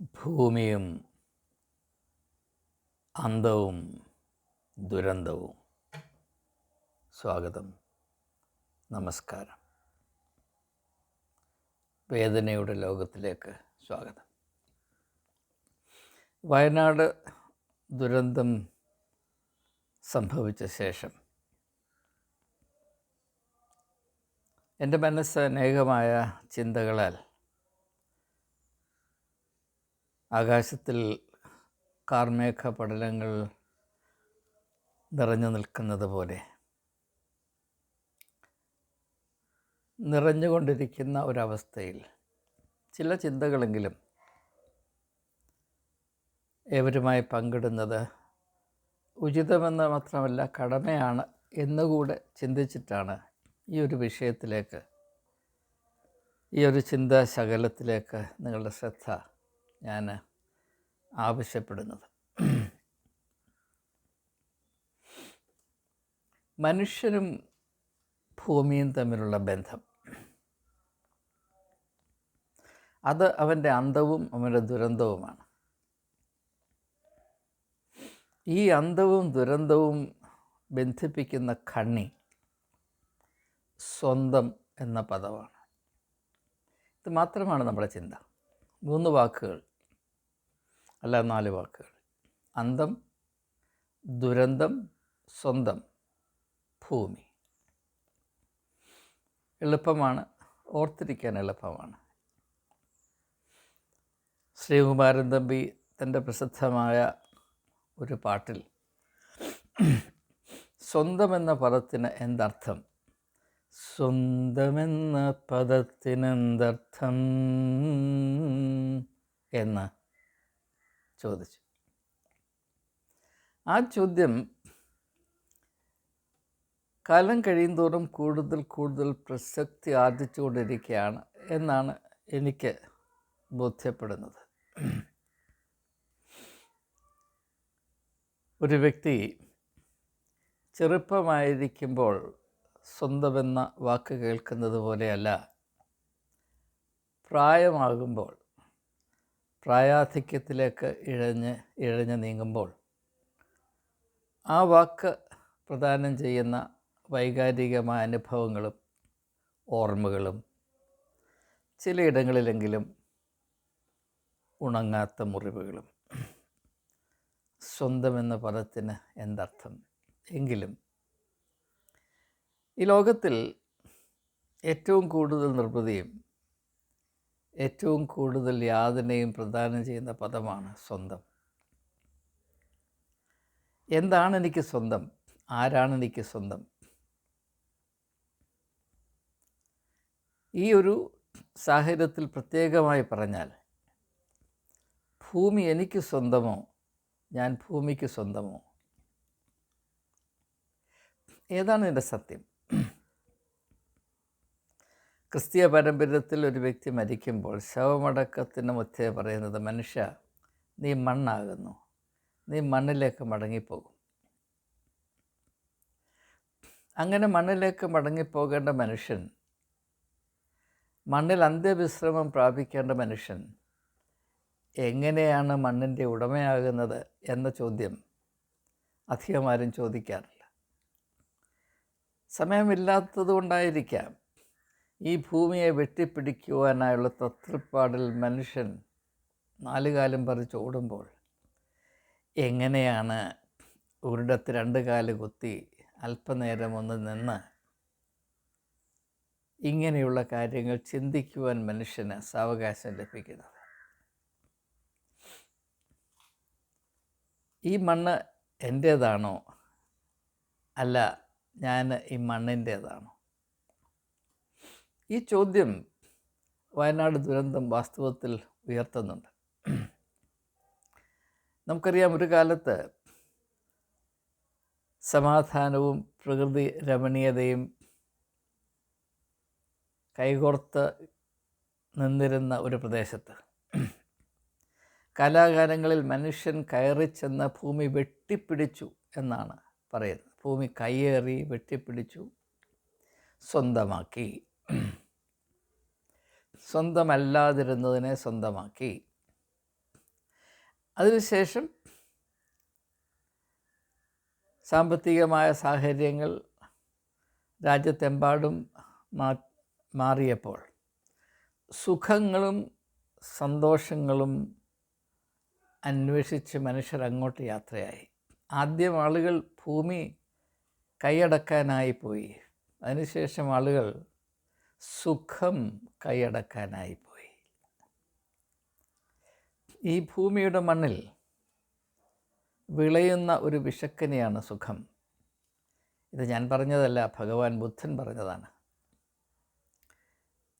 ഭൂമിയും അന്തവും ദുരന്തവും. സ്വാഗതം. നമസ്കാരം. വേദനയുടെ ലോകത്തിലേക്ക് സ്വാഗതം. വയനാട് ദുരന്തം സംഭവിച്ച ശേഷം എന്റെ മനസ്സ് അനേകമായ ചിന്തകളാൽ ആകാശത്തിൽ കാർമേഘ പടലങ്ങൾ നിറഞ്ഞു നിൽക്കുന്നത് പോലെ നിറഞ്ഞുകൊണ്ടിരിക്കുന്ന ഒരവസ്ഥയിൽ ചില ചിന്തകളെങ്കിലും ഏവരുമായി പങ്കിടുന്നത് ഉചിതമെന്ന് മാത്രമല്ല കടമയാണ് എന്നുകൂടെ ചിന്തിച്ചിട്ടാണ് ഈ ഒരു വിഷയത്തിലേക്ക് ഈ ഒരു ചിന്താശകലത്തിലേക്ക് നിങ്ങളുടെ ശ്രദ്ധ ഞാൻ ആവശ്യപ്പെടുന്നത്. മനുഷ്യനും ഭൂമിയും തമ്മിലുള്ള ബന്ധം. അത് അവന്റെ അന്തവും അവന്റെ ദുരന്തവുമാണ്. ഈ അന്തവും ദുരന്തവും ബന്ധിപ്പിക്കുന്ന കണ്ണി സ്വന്തം എന്ന പദമാണ്. ഇത് മാത്രമാണ് നമ്മുടെ ചിന്ത. മൂന്ന് വാക്കുകൾ. അല്ല നാല് വാക്കുകൾ. അന്തം ദുരന്തം സ്വന്തം ഭൂമി. എളുപ്പമാണ് ഓർത്തിരിക്കാൻ എളുപ്പമാണ്. ശ്രീകുമാരൻ തമ്പി തന്റെ പ്രസിദ്ധമായ ഒരു പാട്ടിൽ സ്വന്തം എന്ന പദത്തിന് എന്തർത്ഥം? സ്വന്തമെന്ന പദത്തിനെന്തർത്ഥം എന്ന്. ചോദിച്ചു. ആ ചോദ്യം കാലം കഴിയുന്തോറും കൂടുതൽ കൂടുതൽ പ്രസക്തി ആർജിച്ചുകൊണ്ടിരിക്കുകയാണ് എന്നാണ് എനിക്ക് ബോധ്യപ്പെടുന്നത്. ഒരു വ്യക്തി ചെറുപ്പമായിരിക്കുമ്പോൾ സ്വന്തമെന്ന വാക്ക് കേൾക്കുന്നത് പോലെയല്ല പ്രായമാകുമ്പോൾ പ്രായാധിക്യത്തിലേക്ക് ഇഴഞ്ഞ് ഇഴഞ്ഞ് നീങ്ങുമ്പോൾ ആ വാക്ക് പ്രദാനം ചെയ്യുന്ന വൈകാരികമായ അനുഭവങ്ങളും ഓർമ്മകളും ചിലയിടങ്ങളിലെങ്കിലും ഉണങ്ങാത്ത മുറിവുകളും. സ്വന്തമെന്ന പദത്തിന് എന്തർത്ഥം? എങ്കിലും ഈ ലോകത്തിൽ ഏറ്റവും കൂടുതൽ നിർമ്മിതിയും ഏറ്റവും കൂടുതൽ യാതനയും പ്രദാനം ചെയ്യുന്ന പദമാണ് സ്വന്തം. എന്താണ് എനിക്ക് സ്വന്തം? ആരാണ് എനിക്ക് സ്വന്തം? ഈ ഒരു സാഹചര്യത്തിൽ പ്രത്യേകമായി പറഞ്ഞാൽ ഭൂമി എനിക്ക് സ്വന്തമോ? ഞാൻ ഭൂമിക്ക് സ്വന്തമോ? ഏതാണ് എന്റെ സത്യം? ക്രിസ്തീയ പാരമ്പര്യത്തിൽ ഒരു വ്യക്തി മരിക്കുമ്പോൾ ശവമടക്കത്തിന് മുത്തേ പറയുന്നത് മനുഷ്യ നീ മണ്ണാകുന്നു. നീ മണ്ണിലേക്ക് മടങ്ങിപ്പോകും. അങ്ങനെ മണ്ണിലേക്ക് മടങ്ങിപ്പോകേണ്ട മനുഷ്യൻ മണ്ണിൽ അന്ത്യവിശ്രമം പ്രാപിക്കേണ്ട മനുഷ്യൻ എങ്ങനെയാണ് മണ്ണിന്റെ ഉടമയാകുന്നത് എന്ന ചോദ്യം അധികമാരും ചോദിക്കാറില്ല. സമയമില്ലാത്തത് കൊണ്ടായിരിക്കാം ഈ ഭൂമിയെ വെട്ടിപ്പിടിക്കുവാനായുള്ള തത്രപ്പാടിൽ മനുഷ്യൻ നാലുകാലം പറിച്ച് ഓടുമ്പോൾ എങ്ങനെയാണ് ഒരിടത്ത് രണ്ട് കാൽ കുത്തി അല്പനേരം ഒന്ന് നിന്ന് ഇങ്ങനെയുള്ള കാര്യങ്ങൾ ചിന്തിക്കുവാൻ മനുഷ്യന് സാവകാശം ലഭിക്കുന്നത്? ഈ മണ്ണ് എന്റേതാണോ അല്ല ഞാൻ ഈ മണ്ണിന്റേതാണോ ഈ ചോദ്യം വയനാട് ദുരന്തം വാസ്തവത്തിൽ ഉയർത്തുന്നുണ്ട്. നമുക്കറിയാം ഒരു കാലത്ത് സമാധാനവും പ്രകൃതി രമണീയതയും കൈകോർത്ത് നിന്നിരുന്ന ഒരു പ്രദേശത്ത് കലാകാലങ്ങളിൽ മനുഷ്യൻ കയറി ചെന്ന ഭൂമി വെട്ടിപ്പിടിച്ചു എന്നാണ് പറയുന്നത്. ഭൂമി കയ്യേറി വെട്ടിപ്പിടിച്ചു സ്വന്തമാക്കി. സ്വന്തമല്ലാതിരുന്നതിനെ സ്വന്തമാക്കി. അതിനുശേഷം സാമ്പത്തികമായ സാഹചര്യങ്ങൾ രാജ്യത്തെമ്പാടും മാ മാറിയപ്പോൾ സുഖങ്ങളും സന്തോഷങ്ങളും അന്വേഷിച്ച് മനുഷ്യർ അങ്ങോട്ട് യാത്രയായി. ആദ്യം ആളുകൾ ഭൂമി കൈയടക്കാനായി പോയി. അതിനുശേഷം ആളുകൾ സുഖം കൈയടക്കാനായി പോയി. ഈ ഭൂമിയുടെ മണ്ണിൽ വിളയുന്ന ഒരു വിഷക്കനിയാണ് സുഖം. ഇത് ഞാൻ പറഞ്ഞതല്ല ഭഗവാൻ ബുദ്ധൻ പറഞ്ഞതാണ്.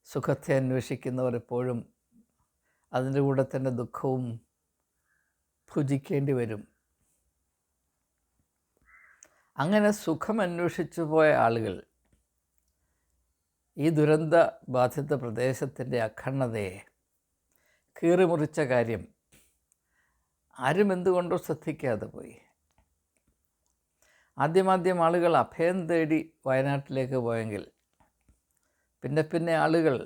സുഖത്തെ അന്വേഷിക്കുന്നവർ എപ്പോഴും അതിന്റെ കൂടെ തന്നെ ദുഃഖവും ഭുജിക്കേണ്ടി വരും. അങ്ങനെ സുഖം അന്വേഷിച്ചു പോയ ആളുകൾ ഈ ദുരന്ത ബാധിത പ്രദേശത്തിന്റെ അഖണ്ഡതയെ കീറിമുറിച്ച കാര്യം ആരും എന്തുകൊണ്ടോ ശ്രദ്ധിക്കാതെ പോയി. ആദ്യമാദ്യം ആളുകൾ അഭയം തേടി വയനാട്ടിലേക്ക് പോയെങ്കിൽ പിന്നെ പിന്നെ ആളുകൾ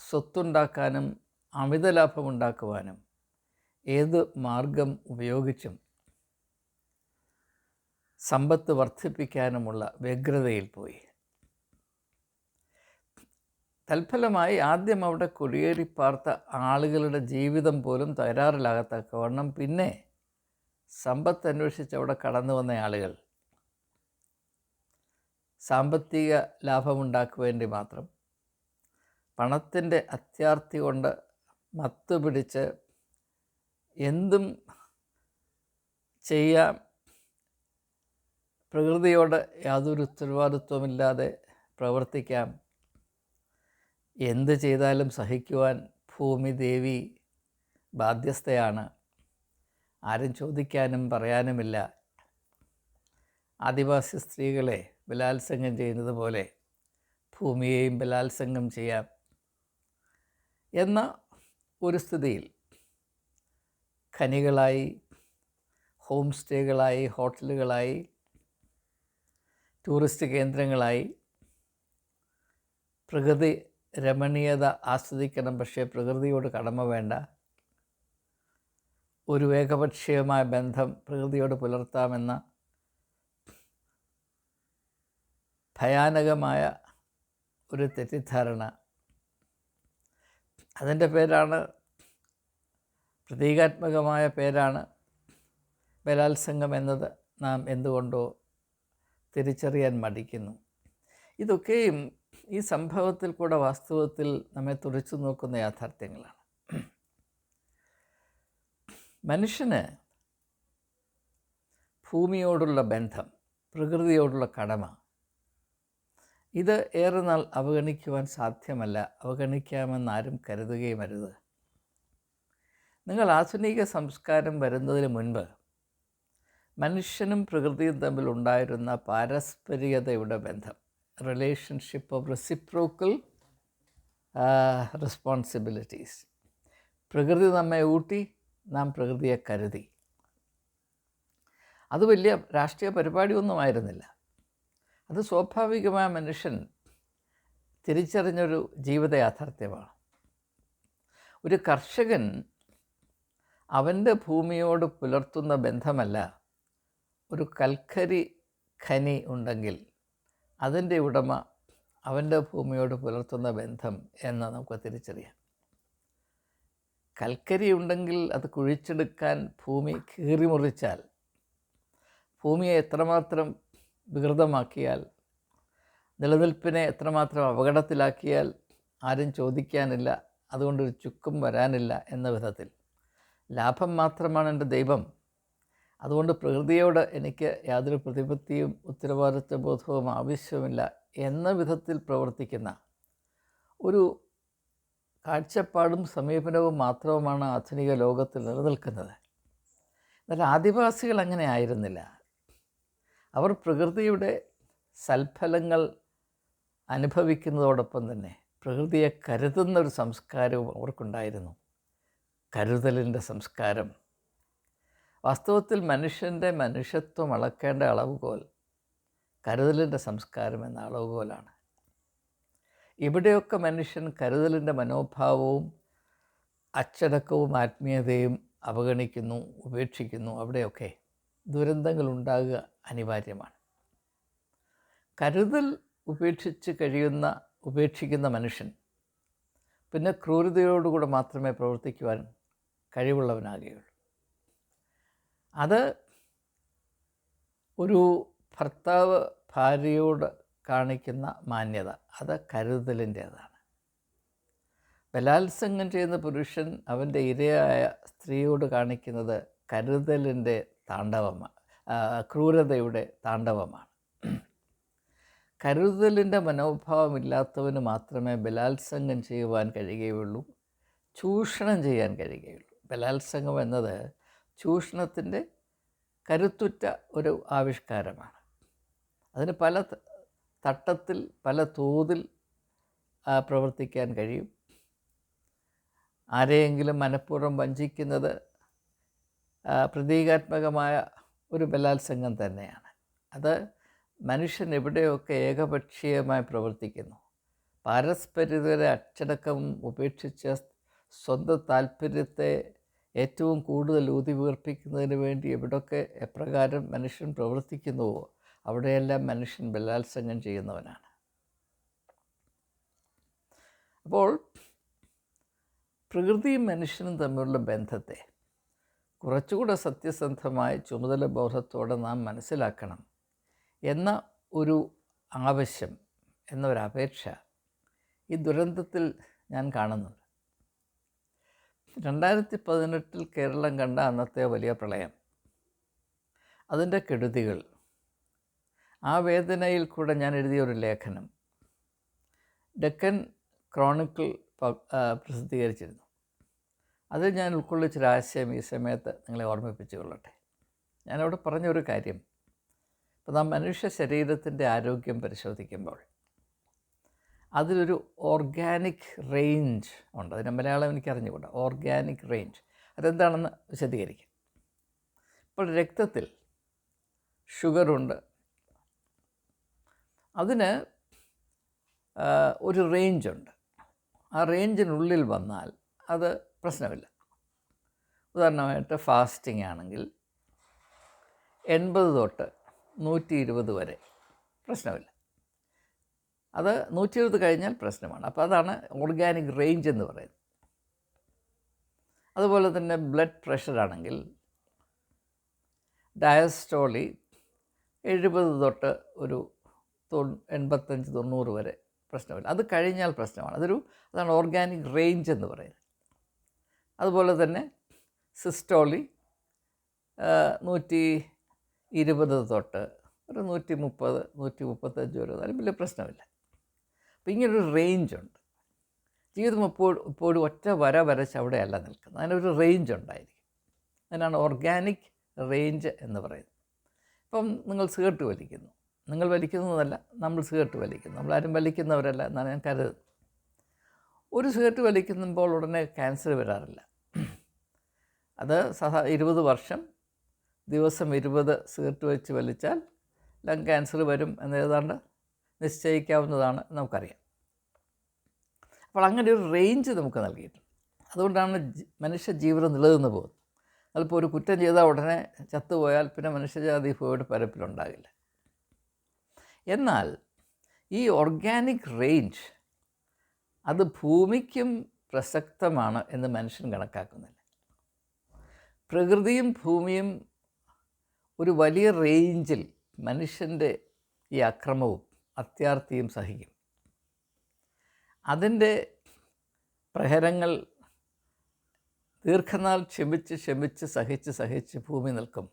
സ്വത്തുണ്ടാക്കാനും അമിത ലാഭമുണ്ടാക്കുവാനും ഏത് മാർഗം ഉപയോഗിച്ചും സമ്പത്ത് വർദ്ധിപ്പിക്കാനുമുള്ള വ്യഗ്രതയിൽ പോയി. തൽഫലമായി ആദ്യം അവിടെ കുടിയേറി പാർത്ത ആളുകളുടെ ജീവിതം പോലും തകരാറിലാകത്തക്കവണ്ണം പിന്നെ സമ്പത്ത് അന്വേഷിച്ച് അവിടെ കടന്നു വന്ന ആളുകൾ. സാമ്പത്തിക ലാഭമുണ്ടാക്കുവേണ്ടി മാത്രം. പണത്തിന്റെ അത്യാർത്തി കൊണ്ട് മത്തുപിടിച്ച് എന്തും ചെയ്യാം. പ്രകൃതിയോട് യാതൊരു ഉത്തരവാദിത്വമില്ലാതെ പ്രവർത്തിക്കാം. എന്ത് ചെയ്താലും സഹിക്കുവാൻ ഭൂമി ദേവി ബാധ്യസ്ഥയാണ്. ആരും ചോദിക്കാനും പറയാനുമില്ല. ആദിവാസി സ്ത്രീകളെ ബലാത്സംഗം ചെയ്യുന്നത് പോലെ ഭൂമിയെയും ബലാത്സംഗം ചെയ്യാം എന്ന ഒരു സ്ഥിതിയിൽ ഖനികളായി ഹോം സ്റ്റേകളായി ഹോട്ടലുകളായി ടൂറിസ്റ്റ് കേന്ദ്രങ്ങളായി പ്രകൃതി രമണീയത ആസ്വദിക്കണം പക്ഷേ പ്രകൃതിയോട് കടമ വേണ്ട. ഒരു ഏകപക്ഷീയമായ ബന്ധം പ്രകൃതിയോട് പുലർത്താമെന്ന ഭയാനകമായ ഒരു തെറ്റിദ്ധാരണ. അതിന്റെ പേരാണ് പ്രതീകാത്മകമായ പേരാണ് ബലാത്സംഗം എന്നത് നാം എന്തുകൊണ്ടോ തിരിച്ചറിയാൻ മടിക്കുന്നു. ഇതൊക്കെയും ഈ സംഭവത്തിൽ കൂടെ വാസ്തവത്തിൽ നമ്മെ തുറച്ചു നോക്കുന്ന യാഥാർത്ഥ്യങ്ങളാണ്. മനുഷ്യന് ഭൂമിയോടുള്ള ബന്ധം പ്രകൃതിയോടുള്ള കടമ ഇത് ഏറെ നാൾ അവഗണിക്കുവാൻ സാധ്യമല്ല. അവഗണിക്കാമെന്നാരും കരുതുകയും അരുത്. നിങ്ങൾ ആധുനിക സംസ്കാരം വരുന്നതിന് മുൻപ് മനുഷ്യനും പ്രകൃതിയും തമ്മിൽ ഉണ്ടായിരുന്ന പാരസ്പരികതയുടെ ബന്ധം റിലേഷൻഷിപ്പ് ഓഫ് റെസിപ്രോക്കൽ റെസ്പോൺസിബിലിറ്റീസ് പ്രകൃതി നമ്മെ ഊട്ടി നാം പ്രകൃതിയെ കരുതി. അത് വലിയ രാഷ്ട്രീയ പരിപാടിയൊന്നുമായിരുന്നില്ല. അത് സ്വാഭാവികമായ മനുഷ്യൻ തിരിച്ചറിഞ്ഞൊരു ജീവിത യാഥാർത്ഥ്യമാണ് ഒരു കർഷകൻ അവന്റെ ഭൂമിയോട് പുലർത്തുന്ന ബന്ധമല്ല ഒരു കൽക്കരി ഖനി ഉണ്ടെങ്കിൽ അതിന്റെ ഉടമ അവന്റെ ഭൂമിയോട് പുലർത്തുന്ന ബന്ധം എന്ന് നമുക്ക് തിരിച്ചറിയാം. കൽക്കരി ഉണ്ടെങ്കിൽ അത് കുഴിച്ചെടുക്കാൻ ഭൂമി കീറിമുറിച്ചാൽ ഭൂമിയെ എത്രമാത്രം വികൃതമാക്കിയാൽ നിലനിൽപ്പിനെ എത്രമാത്രം അപകടത്തിലാക്കിയാൽ ആരും ചോദിക്കാനില്ല അതുകൊണ്ടൊരു ചുക്കും വരാനില്ല എന്ന വിധത്തിൽ. ലാഭം മാത്രമാണ് എന്റെ ദൈവം അതുകൊണ്ട് പ്രകൃതിയോട് എനിക്ക് യാതൊരു പ്രതിപത്തിയും ഉത്തരവാദിത്വ ബോധവും ആവശ്യമില്ല എന്ന വിധത്തിൽ പ്രവർത്തിക്കുന്ന ഒരു കാഴ്ചപ്പാടും സമീപനവും മാത്രവുമാണ് ആധുനിക ലോകത്തിൽ നിലനിൽക്കുന്നത്. എന്നാൽ ആദിവാസികൾ അങ്ങനെ ആയിരുന്നില്ല. അവർ പ്രകൃതിയുടെ സൽഫലങ്ങൾ അനുഭവിക്കുന്നതോടൊപ്പം തന്നെ പ്രകൃതിയെ കരുതുന്ന ഒരു സംസ്കാരവും അവർക്കുണ്ടായിരുന്നു. കരുതലിന്റെ സംസ്കാരം വാസ്തവത്തിൽ മനുഷ്യന്റെ മനുഷ്യത്വം അളക്കേണ്ട അളവുകോൽ കരുതലിന്റെ സംസ്കാരം എന്ന അളവുകോലാണ്. ഇവിടെയൊക്കെ മനുഷ്യൻ കരുതലിന്റെ മനോഭാവവും അച്ചടക്കവും ആത്മീയതയും അവഗണിക്കുന്നു ഉപേക്ഷിക്കുന്നു. അവിടെയൊക്കെ ദുരന്തങ്ങൾ ഉണ്ടാകുക അനിവാര്യമാണ്. കരുതൽ ഉപേക്ഷിച്ച് കഴിയുന്ന ഉപേക്ഷിക്കുന്ന മനുഷ്യൻ പിന്നെ ക്രൂരതയോടുകൂടെ മാത്രമേ പ്രവർത്തിക്കുവാൻ കഴിവുള്ളവനാകുകയുള്ളൂ. അത് ഒരു ഭർത്താവ് ഭാര്യയോട് കാണിക്കുന്ന മാന്യത അത് കരുതലിന്റേതാണ്. ബലാത്സംഗം ചെയ്യുന്ന പുരുഷൻ അവന്റെ ഇരയായ സ്ത്രീയോട് കാണിക്കുന്നത് കരുതലിന്റെ താണ്ഡവമാണ് ക്രൂരതയുടെ താണ്ഡവമാണ്. കരുതലിന്റെ മനോഭാവമില്ലാത്തവന് മാത്രമേ ബലാത്സംഗം ചെയ്യുവാൻ കഴിയുകയുള്ളൂ ചൂഷണം ചെയ്യാൻ കഴിയുകയുള്ളൂ. ബലാത്സംഗം എന്നത് ചൂഷണത്തിന്റെ കരുത്തുറ്റ ഒരു ആവിഷ്കാരമാണ്. അതിന് പല തട്ടത്തിൽ പല തോതിൽ പ്രവർത്തിക്കാൻ കഴിയും. ആരെയെങ്കിലും മനഃപൂർവം വഞ്ചിക്കുന്നത് പ്രതീകാത്മകമായ ഒരു ബലാത്സംഗം തന്നെയാണ്. അത് മനുഷ്യൻ എവിടെയൊക്കെ ഏകപക്ഷീയമായി പ്രവർത്തിക്കുന്നു പാരസ്പര്യതയുടെ അച്ചടക്കം ഉപേക്ഷിച്ച് സ്വന്തം താല്പര്യത്തെ ഏറ്റവും കൂടുതൽ ഊതി വീർപ്പിക്കുന്നതിന് വേണ്ടി എവിടൊക്കെ എപ്രകാരം മനുഷ്യൻ പ്രവർത്തിക്കുന്നുവോ അവിടെയെല്ലാം മനുഷ്യൻ ബലാത്സംഗം ചെയ്യുന്നവനാണ്. അപ്പോൾ പ്രകൃതിയും മനുഷ്യനും തമ്മിലുള്ള ബന്ധത്തെ കുറച്ചുകൂടെ സത്യസന്ധമായ ചുമതല ബോധത്തോടെ നാം മനസ്സിലാക്കണം എന്ന ഒരു ആവശ്യം എന്ന അപേക്ഷ ഈ ദുരന്തത്തിൽ ഞാൻ കാണുന്നുണ്ട്. രണ്ടായിരത്തി പതിനെട്ടിൽ കേരളം കണ്ട അന്നത്തെ വലിയ പ്രളയം. അതിന്റെ കെടുതികൾ. ആ വേദനയിൽ കൂടെ ഞാൻ എഴുതിയ ഒരു ലേഖനം. ഡെക്കൻ ക്രോണിക്കിൾ പ്രസിദ്ധീകരിച്ചിരുന്നു. അതിൽ ഞാൻ ഉൾക്കൊള്ളിച്ചൊരാശയം ഈ സമയത്ത് നിങ്ങളെ ഓർമ്മിപ്പിച്ചു കൊള്ളട്ടെ. ഞാനവിടെ പറഞ്ഞൊരു കാര്യം. ഇപ്പം നാം മനുഷ്യ ശരീരത്തിന്റെ ആരോഗ്യം പരിശോധിക്കുമ്പോൾ അതിലൊരു ഓർഗാനിക് റേഞ്ച് ഉണ്ട്. അതിന്റെ മലയാളം എനിക്ക് അറിഞ്ഞുകൂടാ. Organic range. അതെന്താണെന്ന് വിശദീകരിക്കാം. ഇപ്പോൾ രക്തത്തിൽ ഷുഗറുണ്ട്. അതിന് ഒരു റേഞ്ചുണ്ട്. ആ റേഞ്ചിനുള്ളിൽ വന്നാൽ അത് പ്രശ്നമില്ല. ഉദാഹരണമായിട്ട് ഫാസ്റ്റിംഗ് ആണെങ്കിൽ എൺപത് തൊട്ട് നൂറ്റി ഇരുപത് വരെ പ്രശ്നമില്ല. അത് നൂറ്റി ഇരുപത് കഴിഞ്ഞാൽ പ്രശ്നമാണ്. അപ്പോൾ അതാണ് ഓർഗാനിക് റേഞ്ച് എന്ന് പറയുന്നത്. അതുപോലെ തന്നെ ബ്ലഡ് പ്രഷർ ആണെങ്കിൽ ഡയസ്റ്റോളി എഴുപത് തൊട്ട് ഒരു തൊ എൺപത്തഞ്ച് തൊണ്ണൂറ് വരെ പ്രശ്നമില്ല. അത് കഴിഞ്ഞാൽ പ്രശ്നമാണ്. അതൊരു അതാണ് ഓർഗാനിക് റേഞ്ച് എന്ന് പറയുന്നത്. അതുപോലെ തന്നെ സിസ്റ്റോളി നൂറ്റി ഇരുപത് തൊട്ട് ഒരു നൂറ്റി മുപ്പത് നൂറ്റി മുപ്പത്തഞ്ച് വരെ വലിയ പ്രശ്നമില്ല. അപ്പോൾ ഇങ്ങനൊരു റേഞ്ചുണ്ട് ജീവിതം എപ്പോഴും ഇപ്പോഴും ഒറ്റ വര വരച്ച് അവിടെയല്ല നിൽക്കുന്നത്. അതിനൊരു റേഞ്ച് ഉണ്ടായിരിക്കും. അതിനാണ് ഓർഗാനിക് റേഞ്ച് എന്ന് പറയുന്നത്. ഇപ്പം നിങ്ങൾ സിഗരറ്റ് വലിക്കുന്നു. നിങ്ങൾ വലിക്കുന്നതല്ല നമ്മൾ സിഗരറ്റ് വലിക്കുന്നു. നമ്മളാരും വലിക്കുന്നവരല്ല എന്നാണ് ഞാൻ കരുതുന്നത്. ഒരു സിഗരറ്റ് വലിക്കുമ്പോൾ ഉടനെ ക്യാൻസർ വരാറില്ല. അത് സഹ ഇരുപത് വർഷം ദിവസം ഇരുപത് സിഗരറ്റ് വെച്ച് വലിച്ചാൽ ലങ് ക്യാൻസർ വരും എന്ന് ഏതാണ്ട് നിശ്ചയിക്കാവുന്നതാണ് നമുക്കറിയാം. അപ്പോൾ അങ്ങനെ ഒരു റേഞ്ച് നമുക്ക് നൽകിയിട്ടുണ്ട്. അതുകൊണ്ടാണ് മനുഷ്യ ജീവിതം നിലനിന്ന് പോകുന്നത്. അതിപ്പോൾ ഒരു കുറ്റം ചെയ്താൽ ഉടനെ ചത്തുപോയാൽ പിന്നെ മനുഷ്യജാതി പോയിട്ട് പരപ്പിലുണ്ടാകില്ല. എന്നാൽ ഈ ഓർഗാനിക് റേഞ്ച് അത് ഭൂമിക്കും പ്രസക്തമാണ് എന്ന് മനുഷ്യൻ കണക്കാക്കുന്നില്ല. പ്രകൃതിയും ഭൂമിയും ഒരു വലിയ റേഞ്ചിൽ മനുഷ്യന്റെ ഈ അക്രമവും അത്യാർത്തിയും സഹിക്കും. അതിന്റെ പ്രഹരങ്ങൾ ദീർഘനാൾ ക്ഷമിച്ച് ക്ഷമിച്ച് സഹിച്ച് സഹിച്ച് ഭൂമി നിൽക്കും.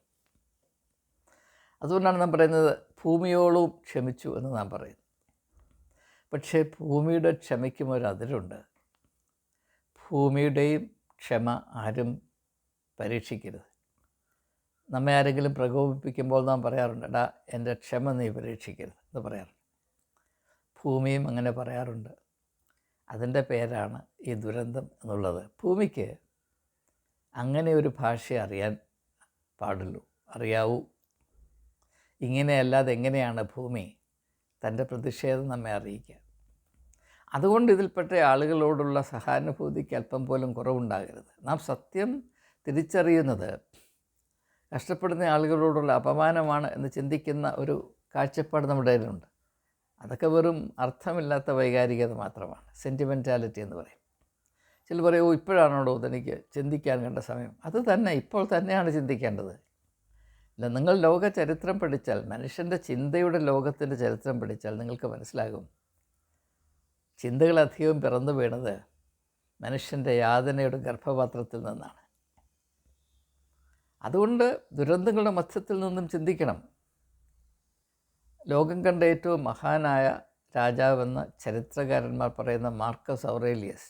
അതുകൊണ്ടാണ് നാം പറയുന്നത് ഭൂമിയോളവും ക്ഷമിച്ചു എന്ന് നാം പറയുന്നു. പക്ഷേ ഭൂമിയുടെ ക്ഷമയ്ക്കും ഒരു അതിരുണ്ട്. ഭൂമിയുടെയും ക്ഷമ ആരും പരീക്ഷിക്കരുത്. നമ്മെ ആരെങ്കിലും പ്രകോപിപ്പിക്കുമ്പോൾ നാം പറയാറുണ്ട് എടാ എന്റെ ക്ഷമ നീ പരീക്ഷിക്കരുത് എന്ന് പറയാറുണ്ട്. ഭൂമിയും അങ്ങനെ പറയാറുണ്ട്. അതിന്റെ പേരാണ് ഈ ദുരന്തം എന്നുള്ളത്. ഭൂമിക്ക് അങ്ങനെ ഒരു ഭാഷ അറിയാൻ പാടുള്ളൂ. അറിയാവൂ. ഇങ്ങനെയല്ലാതെ എങ്ങനെയാണ് ഭൂമി തന്റെ പ്രതിഷേധം നമ്മെ അറിയിക്കുക? അതുകൊണ്ട് ഇതിൽപ്പെട്ട ആളുകളോടുള്ള സഹാനുഭൂതിക്ക് അല്പം പോലും കുറവുണ്ടാകരുത്. നാം സത്യം തിരിച്ചറിയുന്നത് കഷ്ടപ്പെടുന്ന ആളുകളോടുള്ള അപമാനമാണ് എന്ന് ചിന്തിക്കുന്ന ഒരു കാഴ്ചപ്പാട് നമ്മുടെ ഇടയിലുണ്ട് അതൊക്കെ വെറും അർത്ഥമില്ലാത്ത വൈകാരികത മാത്രമാണ്. സെന്റിമെന്റാലിറ്റി എന്ന് പറയും. ചില പറയും ഓ ഇപ്പോഴാണോടോ തനിക്ക് ചിന്തിക്കാൻ കണ്ട സമയം. അത് തന്നെ ഇപ്പോൾ തന്നെയാണ് ചിന്തിക്കേണ്ടത്. അല്ല നിങ്ങൾ ലോക ചരിത്രം പഠിച്ചാൽ മനുഷ്യന്റെ ചിന്തയുടെ ലോകത്തിന്റെ ചരിത്രം പഠിച്ചാൽ നിങ്ങൾക്ക് മനസ്സിലാകും. ചിന്തകളധികവും പിറന്നു വീണത് മനുഷ്യന്റെ യാതനയുടെ ഗർഭപാത്രത്തിൽ നിന്നാണ്. അതുകൊണ്ട് ദുരന്തങ്ങളുടെ മധ്യത്തിൽ നിന്നും ചിന്തിക്കണം. ലോകം കണ്ട ഏറ്റവും മഹാനായ രാജാവെന്ന് ചരിത്രകാരന്മാർ പറയുന്ന മാർക്കസ് ഔറേലിയസ്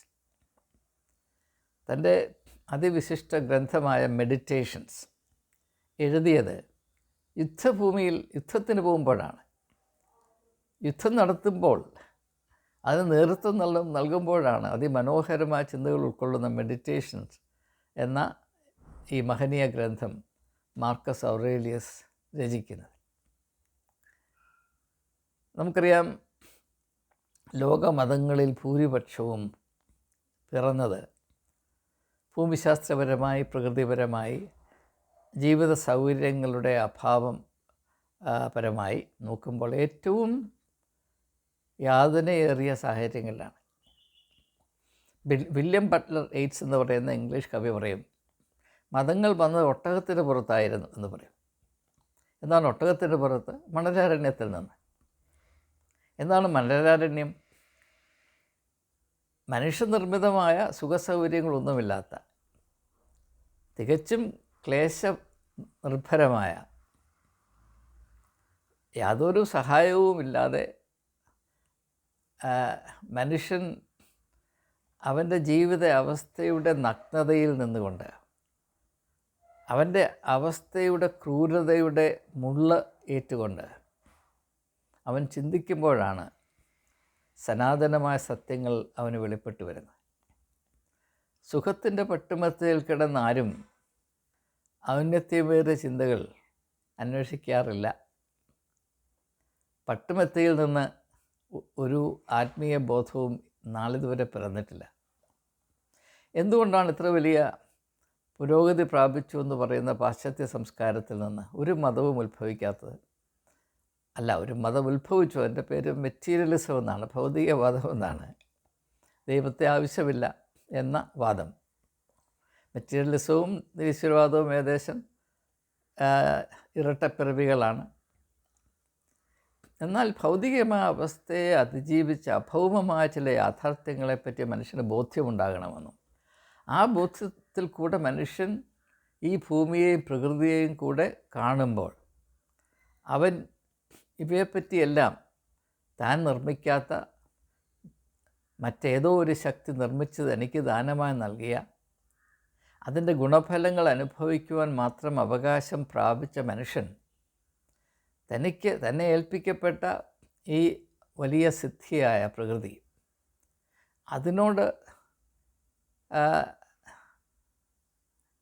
തന്റെ അതിവിശിഷ്ട ഗ്രന്ഥമായ മെഡിറ്റേഷൻസ് എഴുതിയത് യുദ്ധഭൂമിയിൽ യുദ്ധത്തിന് പോകുമ്പോഴാണ്. യുദ്ധം നടത്തുമ്പോൾ അതിന് നേതൃത്വം നൽകും നൽകുമ്പോഴാണ് അതിമനോഹരമായ ചിന്തകൾ ഉൾക്കൊള്ളുന്ന മെഡിറ്റേഷൻസ് എന്ന ഈ മഹനീയ ഗ്രന്ഥം മാർക്കസ് ഔറേലിയസ് രചിക്കുന്നത്. നമുക്കറിയാം ലോകമതങ്ങളിൽ ഭൂരിപക്ഷവും പിറന്നത് ഭൂമിശാസ്ത്രപരമായി പ്രകൃതിപരമായി ജീവിത സൗകര്യങ്ങളുടെ അഭാവം പരമായി നോക്കുമ്പോൾ ഏറ്റവും യാതനയേറിയ സാഹചര്യങ്ങളിലാണ്. വില്യം ബട്ട്ലർ എയ്റ്റ്സ് എന്ന് പറയുന്ന ഇംഗ്ലീഷ് കവി പറയും മതങ്ങൾ വന്നത് ഒട്ടകത്തിന് പുറത്തായിരുന്നു എന്ന് പറയും. എന്താണ് ഒട്ടകത്തിന് പുറത്ത്? മണലാരണ്യത്തിൽ നിന്ന്. എന്താണ് മണലാരണ്യം മനുഷ്യനിർമ്മിതമായ സുഖസൗകര്യങ്ങളൊന്നുമില്ലാത്ത തികച്ചും ക്ലേശ നിർഭരമായ യാതൊരു സഹായവുമില്ലാതെ മനുഷ്യൻ അവന്റെ ജീവിത അവസ്ഥയുടെ നഗ്നതയിൽ നിന്നുകൊണ്ട് അവന്റെ അവസ്ഥയുടെ ക്രൂരതയുടെ മുള്ള ഏറ്റുകൊണ്ട് അവൻ ചിന്തിക്കുമ്പോഴാണ് സനാതനമായ സത്യങ്ങൾ അവന് വെളിപ്പെട്ട് വരുന്നത്. സുഖത്തിന്റെ പട്ടുമത്തയിൽ കിടന്നാരും ഔന്നത്യമേറിയ ചിന്തകൾ അന്വേഷിക്കാറില്ല. പട്ടുമെത്തയിൽ നിന്ന് ഒരു ആത്മീയ ബോധവും നാളിതുവരെ പിറന്നിട്ടില്ല. എന്തുകൊണ്ടാണ് ഇത്ര വലിയ പുരോഗതി പ്രാപിച്ചു എന്ന് പറയുന്ന പാശ്ചാത്യ സംസ്കാരത്തിൽ നിന്ന് ഒരു മതവും ഉത്ഭവിക്കാത്തത്? അല്ല ഒരു മതം ഉത്ഭവിച്ചു അതിന്റെ പേര് മെറ്റീരിയലിസം എന്നാണ് ഭൗതികവാദം എന്നാണ്. ദൈവത്തെ ആവശ്യമില്ല എന്ന വാദം. മെറ്റീരിയലിസവും നിരീശ്വരവാദവും ഏകദേശം ഇരട്ടപ്പിറവികളാണ്. എന്നാൽ ഭൗതികമായ അവസ്ഥയെ അതിജീവിച്ച അഭൗമമായ ചില യാഥാർത്ഥ്യങ്ങളെപ്പറ്റി മനുഷ്യന് ബോധ്യമുണ്ടാകണമെന്നും ആ ബോധ്യത്തിൽ കൂടെ മനുഷ്യൻ ഈ ഭൂമിയെയും പ്രകൃതിയെയും കൂടെ കാണുമ്പോൾ അവൻ ഇവയെപ്പറ്റിയെല്ലാം താൻ നിർമ്മിക്കാത്ത മറ്റേതോ ഒരു ശക്തി നിർമ്മിച്ചത് എനിക്ക് ദാനമായി നൽകിയ അതിന്റെ ഗുണഫലങ്ങൾ അനുഭവിക്കുവാൻ മാത്രം അവകാശം പ്രാപിച്ച മനുഷ്യൻ തനിക്ക് തന്നെ ഏൽപ്പിക്കപ്പെട്ട ഈ വലിയ സിദ്ധിയായ പ്രകൃതി. അതിനോട്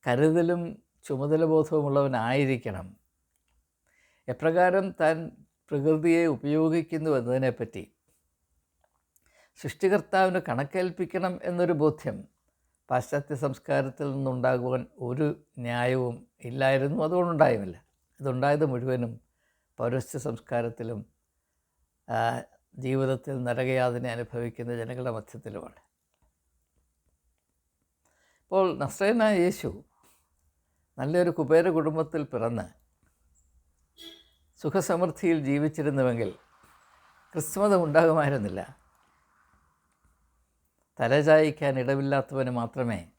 കരുതലും ചുമതലബോധവുമുള്ളവനായിരിക്കണം. എപ്രകാരം താൻ പ്രകൃതിയെ ഉപയോഗിക്കുന്നു എന്നതിനെപ്പറ്റി സൃഷ്ടികർത്താവിന് കണക്കേൽപ്പിക്കണം എന്നൊരു ബോധ്യം പാശ്ചാത്യ സംസ്കാരത്തിൽ നിന്നുണ്ടാകുവാൻ ഒരു ന്യായവും ഇല്ലായിരുന്നു അതുകൊണ്ടുണ്ടായുമില്ല. ഇതുണ്ടായത് മുഴുവനും പൗരസ്ത്യ സംസ്കാരത്തിലും ജീവിതത്തിൽ നരകയാതനെ അനുഭവിക്കുന്ന ജനങ്ങളുടെ മധ്യത്തിലുമാണ്. ഇപ്പോൾ നസ്രേന യേശു നല്ലൊരു കുബേര കുടുംബത്തിൽ പിറന്ന് സുഖസമൃദ്ധിയിൽ ജീവിച്ചിരുന്നുവെങ്കിൽ ക്രിസ്മതം ഉണ്ടാകുമായിരുന്നില്ല തലചായിക്കാൻ ഇടവില്ലാത്തവന് മാത്രമേ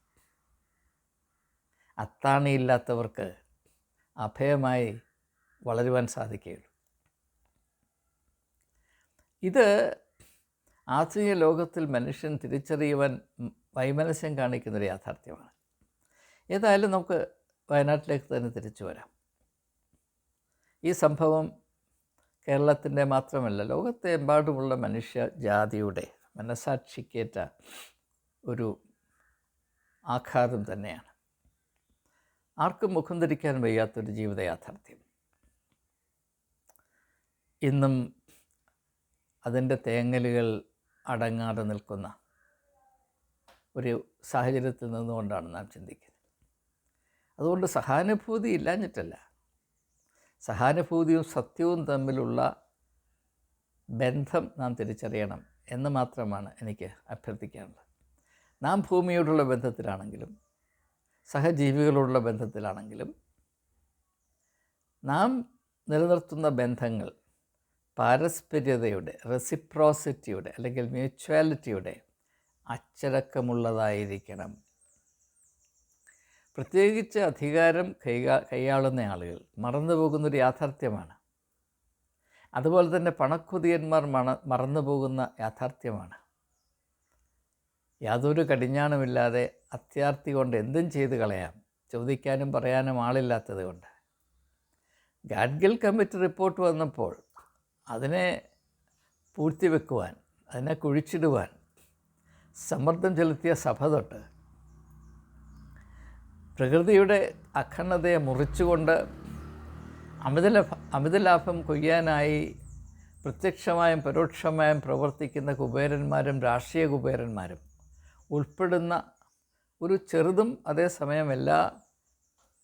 അത്താണിയില്ലാത്തവർക്ക് അഭയമായി വളരുവാൻ സാധിക്കുകയുള്ളൂ. ഇത് ആധുനിക ലോകത്തിൽ മനുഷ്യൻ തിരിച്ചറിയുവാൻ വൈമനസ്യം കാണിക്കുന്നൊരു യാഥാർത്ഥ്യമാണ്. ഏതായാലും നമുക്ക് വയനാട്ടിലേക്ക് തന്നെ തിരിച്ചു വരാം. ഈ സംഭവം കേരളത്തിന്റെ മാത്രമല്ല ലോകത്തെ എമ്പാടുമുള്ള മനുഷ്യ ജാതിയുടെ മനസാക്ഷിക്കേറ്റ ഒരു ആഘാതം തന്നെയാണ്. ആർക്കും മുഖം ധരിക്കാൻ വയ്യാത്തൊരു ജീവിത യാഥാർത്ഥ്യം ഇന്നും അതിന്റെ തേങ്ങലുകൾ അടങ്ങാതെ നിൽക്കുന്ന ഒരു സാഹചര്യത്തിൽ നിന്നുകൊണ്ടാണ് നാം ചിന്തിക്കുന്നത്. അതുകൊണ്ട് സഹാനുഭൂതി ഇല്ലാഞ്ഞിട്ടല്ല. സഹാനുഭൂതിയും സത്യവും തമ്മിലുള്ള ബന്ധം നാം തിരിച്ചറിയണം എന്ന് മാത്രമാണ് എനിക്ക് അഭ്യർത്ഥിക്കാനുള്ളത്. നാം ഭൂമിയോടുള്ള ബന്ധത്തിലാണെങ്കിലും സഹജീവികളോടുള്ള ബന്ധത്തിലാണെങ്കിലും നാം നിലനിർത്തുന്ന ബന്ധങ്ങൾ പാരസ്പര്യതയുടെ റെസിപ്രോസിറ്റിയുടെ അല്ലെങ്കിൽ മ്യൂച്വാലിറ്റിയുടെ അച്ചടക്കമുള്ളതായിരിക്കണം. പ്രത്യേകിച്ച് അധികാരം കൈകാ കൈയാളുന്ന ആളുകൾ മറന്നുപോകുന്നൊരു യാഥാർത്ഥ്യമാണ്. അതുപോലെ തന്നെ പണക്കുതിയന്മാർ മണ മറന്നുപോകുന്ന യാഥാർത്ഥ്യമാണ്. യാതൊരു കടിഞ്ഞാണുമില്ലാതെ അത്യാർത്ഥി കൊണ്ട് എന്തും ചെയ്ത് കളയാം ചോദിക്കാനും പറയാനും ആളില്ലാത്തത് കൊണ്ട്. ഗാഡ്ഗിൽ കമ്മിറ്റി റിപ്പോർട്ട് വന്നപ്പോൾ അതിനെ പൂഴ്ത്തിവെക്കുവാൻ അതിനെ കുഴിച്ചിടുവാൻ സമ്മർദ്ദം ചെലുത്തിയ സഭ തൊട്ട് പ്രകൃതിയുടെ അഖണ്ഡതയെ മുറിച്ചുകൊണ്ട് അമിതലാഭ അമിതലാഭം കൊയ്യാനായി പ്രത്യക്ഷമായും പരോക്ഷമായും പ്രവർത്തിക്കുന്ന കുബേരന്മാരും രാഷ്ട്രീയ കുബേരന്മാരും ഉൾപ്പെടുന്ന ഒരു ചെറുതും അതേസമയം എല്ലാ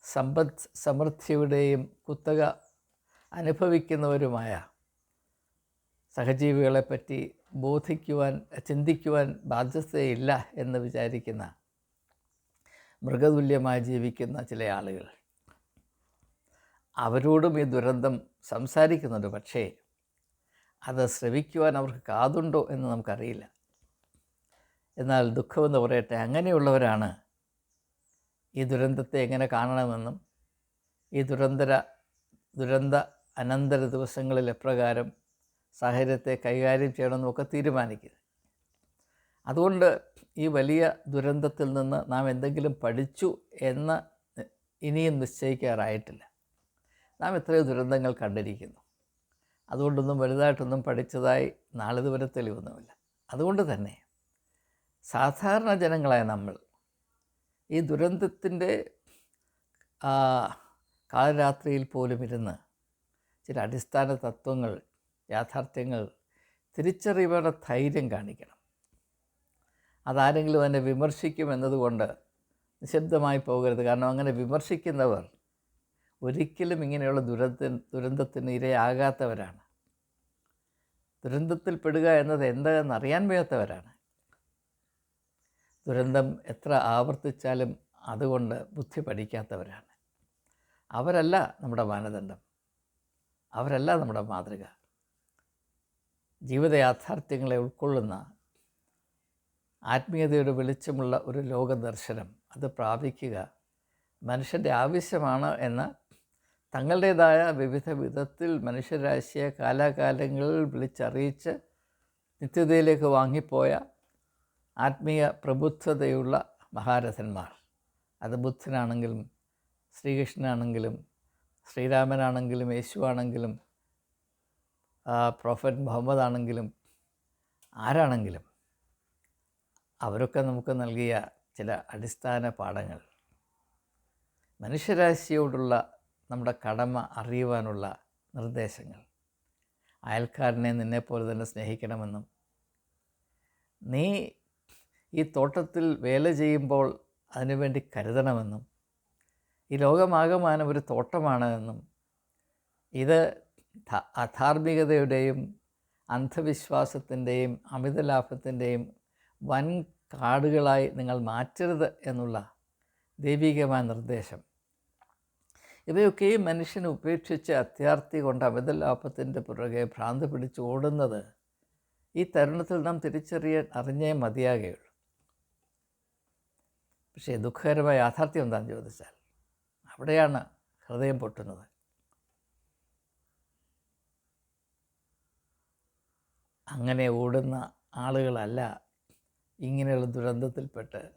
സമ്പദ് സമൃദ്ധിയുടെയും കുത്തക അനുഭവിക്കുന്നവരുമായ സഹജീവികളെപ്പറ്റി ബോധിക്കുവാൻ ചിന്തിക്കുവാൻ ബാധ്യതയില്ല എന്ന് വിചാരിക്കുന്ന മൃഗതുല്യമായി ജീവിക്കുന്ന ചില ആളുകൾ. അവരോടും ഈ ദുരന്തം സംസാരിക്കുന്നുണ്ട്. പക്ഷേ അത് ശ്രവിക്കുവാൻ അവർക്ക് കാതുണ്ടോ എന്ന് നമുക്കറിയില്ല. എന്നാൽ ദുഃഖമെന്ന് പറയട്ടെ അങ്ങനെയുള്ളവരാണ് ഈ ദുരന്തത്തെ എങ്ങനെ കാണണമെന്നും ഈ ദുരന്തര ദുരന്ത അനന്തര ദിവസങ്ങളിൽ എപ്രകാരം സാഹചര്യത്തെ കൈകാര്യം ചെയ്യണമെന്നും ഒക്കെ തീരുമാനിക്കുന്നത് അതുകൊണ്ട് ഈ വലിയ ദുരന്തത്തിൽ നിന്ന് നാം എന്തെങ്കിലും പഠിച്ചു എന്ന് ഇനിയും നിശ്ചയിക്കാറായിട്ടില്ല. നാം എത്രയോ ദുരന്തങ്ങൾ കണ്ടിരിക്കുന്നു. അതുകൊണ്ടൊന്നും വലുതായിട്ടൊന്നും പഠിച്ചതായി നാളിതുവരെ തെളിവൊന്നുമില്ല. അതുകൊണ്ട് തന്നെ സാധാരണ ജനങ്ങളായ നമ്മൾ ഈ ദുരന്തത്തിന്റെ കാലരാത്രിയിൽ പോലും ഇരുന്ന് ചില അടിസ്ഥാന തത്വങ്ങൾ യാഥാർത്ഥ്യങ്ങൾ തിരിച്ചറിയുവാനുള്ള ധൈര്യം കാണിക്കണം. അതാരെങ്കിലും എന്നെ വിമർശിക്കും എന്നതുകൊണ്ട് നിശബ്ദമായി പോകരുത്. കാരണം അങ്ങനെ വിമർശിക്കുന്നവർ ഒരിക്കലും ഇങ്ങനെയുള്ള ദുരന്ത ദുരന്തത്തിന് ഇരയാകാത്തവരാണ്. ദുരന്തത്തിൽ പെടുക എന്നത് എന്താണെന്ന് അറിയാൻ വയ്യാത്തവരാണ്. ദുരന്തം എത്ര ആവർത്തിച്ചാലും അതുകൊണ്ട് ബുദ്ധി പഠിക്കാത്തവരാണ്. അവരല്ല നമ്മുടെ മാനദണ്ഡം. അവരല്ല നമ്മുടെ മാതൃക. ജീവിത യാഥാർത്ഥ്യങ്ങളെ ഉൾക്കൊള്ളുന്ന ആത്മീയതയുടെ വെളിച്ചമുള്ള ഒരു ലോകദർശനം. അത് പ്രാപിക്കുക. മനുഷ്യന്റെ ആവശ്യമാണ് എന്ന തങ്ങളുടേതായ വിവിധ വിധത്തിൽ മനുഷ്യരാശിയെ കാലാകാലങ്ങളിൽ വിളിച്ചറിയിച്ച് നിത്യതയിലേക്ക് വാങ്ങിപ്പോയ ആത്മീയ പ്രബുദ്ധതയുള്ള മഹാരഥന്മാർ. അത് ബുദ്ധനാണെങ്കിലും ശ്രീകൃഷ്ണനാണെങ്കിലും ശ്രീരാമനാണെങ്കിലും യേശുവാണെങ്കിലും പ്രൊഫറ്റ് മുഹമ്മദ് ആണെങ്കിലും ആരാണെങ്കിലും അവരൊക്കെ നമുക്ക് നൽകിയ ചില അടിസ്ഥാന പാഠങ്ങൾ. മനുഷ്യരാശിയോടുള്ള നമ്മുടെ കടമ അറിയുവാനുള്ള നിർദ്ദേശങ്ങൾ. അയൽക്കാരനെ നിന്നെപ്പോലെ തന്നെ സ്നേഹിക്കണമെന്നും. നീ ഈ തോട്ടത്തിൽ വേല ചെയ്യുമ്പോൾ അതിനുവേണ്ടി കരുതണമെന്നും. ഈ ലോകമാകമാനം ഒരു തോട്ടമാണ് എന്നും. ഇത് അധാർമികതയുടെയും അന്ധവിശ്വാസത്തിന്റെയും അമിതലാഭത്തിന്റെയും വൻ കാടുകളായി നിങ്ങൾ മാറ്റരുത് എന്നുള്ള ദൈവികമായ നിർദ്ദേശം. ഇവയൊക്കെയും മനുഷ്യനെ ഉപേക്ഷിച്ച് അത്യാർത്ഥി കൊണ്ട് അമിതലാഭത്തിന്റെ പുറകെ ഭ്രാന്ത് പിടിച്ച് ഓടുന്നത് ഈ തരുണത്തിൽ നാം തിരിച്ചറിയാൻ അറിഞ്ഞേ മതിയാകുകയുള്ളൂ പക്ഷേ ദുഃഖകരമായ യാഥാർത്ഥ്യം എന്താണെന്ന് ചോദിച്ചാൽ അവിടെയാണ് ഹൃദയം പൊട്ടുന്നത്. അങ്ങനെ ഓടുന്ന ആളുകളല്ല ഇങ്ങനെയുള്ള ദുരന്തത്തിൽപ്പെട്ട്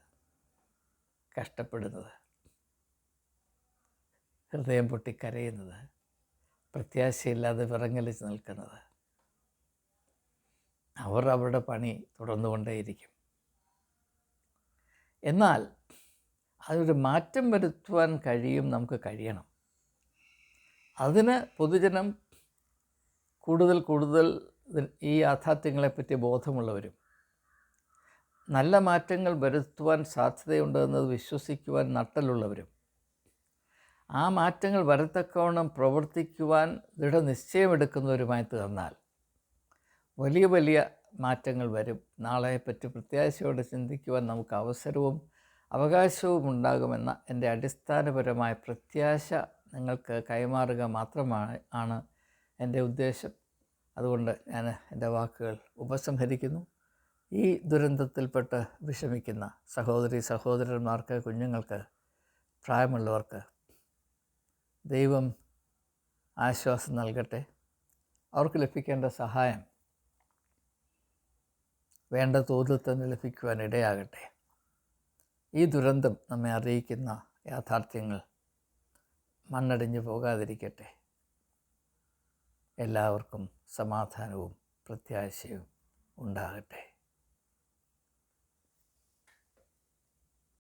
കഷ്ടപ്പെടുന്നത്. ഹൃദയം പൊട്ടി കരയുന്നത് പ്രത്യാശയില്ലാതെ വിറങ്ങലിച്ച് നിൽക്കുന്നത്. അവർ അവരുടെ പണി തുടർന്നുകൊണ്ടേയിരിക്കും. എന്നാൽ അതൊരു മാറ്റം വരുത്തുവാൻ കഴിയും നമുക്ക് കഴിയണം. അതിന് പൊതുജനം കൂടുതൽ കൂടുതൽ ഈ യാഥാർത്ഥ്യങ്ങളെപ്പറ്റി ബോധമുള്ളവരും നല്ല മാറ്റങ്ങൾ വരുത്തുവാൻ സാധ്യതയുണ്ടെന്നത് വിശ്വസിക്കുവാൻ നട്ടലുള്ളവരും ആ മാറ്റങ്ങൾ വരത്തക്കവണ്ണം പ്രവർത്തിക്കുവാൻ ദൃഢനിശ്ചയമെടുക്കുന്നവരുമായി തീർന്നാൽ വലിയ വലിയ മാറ്റങ്ങൾ വരും. നാളെപ്പറ്റി പ്രത്യാശയോടെ ചിന്തിക്കുവാൻ നമുക്ക് അവസരവും അവകാശവും ഉണ്ടാകുമെന്ന എന്റെ അടിസ്ഥാനപരമായ പ്രത്യാശ നിങ്ങൾക്ക് കൈമാറുക മാത്രമാണ് ആണ് എന്റെ ഉദ്ദേശം. അതുകൊണ്ട് ഞാൻ എന്റെ വാക്കുകൾ ഉപസംഹരിക്കുന്നു. ഈ ദുരന്തത്തിൽപ്പെട്ട് വിഷമിക്കുന്ന സഹോദരി സഹോദരന്മാർക്ക് കുഞ്ഞുങ്ങൾക്ക് പ്രായമുള്ളവർക്ക് ദൈവം ആശ്വാസം നൽകട്ടെ. അവർക്ക് ലഭിക്കേണ്ട സഹായം വേണ്ട തോതിൽ തന്നെ ലഭിക്കുവാൻ ഇടയാകട്ടെ. ഈ ദുരന്തം നമ്മെ അറിയിക്കുന്ന യാഥാർത്ഥ്യങ്ങൾ മണ്ണടിഞ്ഞു പോകാതിരിക്കട്ടെ. എല്ലാവർക്കും സമാധാനവും പ്രത്യാശയും ഉണ്ടാകട്ടെ.